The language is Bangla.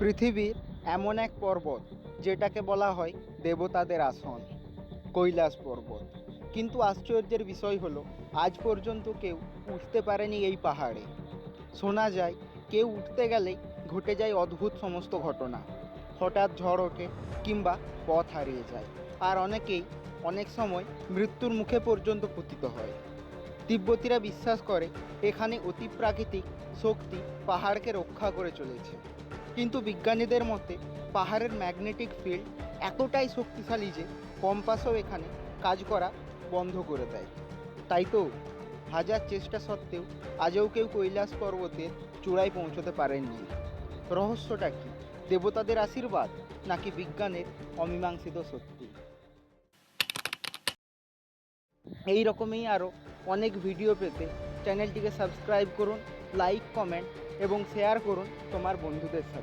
পৃথিবীর এমন এক পর্বত, যেটাকে বলা হয় দেবতাদের আসন, কৈলাস পর্বত। কিন্তু আশ্চর্যের বিষয় হলো, আজ পর্যন্ত কেউ উঠতে পারেনি এই পাহাড়ে। শোনা যায়, কেউ উঠতে গেলেই ঘটে যায় অদ্ভুত সমস্ত ঘটনা। হঠাৎ ঝড় ওঠে কিংবা পথ হারিয়ে যায়, আর অনেকেই অনেক সময় মৃত্যুর মুখে পর্যন্ত পতিত হয়। তিব্বতীরা বিশ্বাস করে, এখানে অতি প্রাকৃতিক শক্তি পাহাড়কে রক্ষা করে চলেছে। কিন্তু বিজ্ঞানীদের মতে পাহাড়ের ম্যাগনেটিক ফিল্ড এতটাই শক্তিশালী যে কম্পাসও এখানে কাজ করা বন্ধ করে দেয়। তাই তো হাজার চেষ্টা সত্ত্বেও আজও কেউ কৈলাস পর্বতের চূড়ায় পৌঁছতে পারেননি। রহস্যটা কি? দেবতাদের আশীর্বাদ নাকি বিজ্ঞানের অমীমাংসিত সত্যি এই রকমই আরও অনেক ভিডিও পেতে চ্যানেলটিকে সাবস্ক্রাইব করুন, লাইক, কমেন্ট এবং শেয়ার করুন তোমার বন্ধুদের সাথে।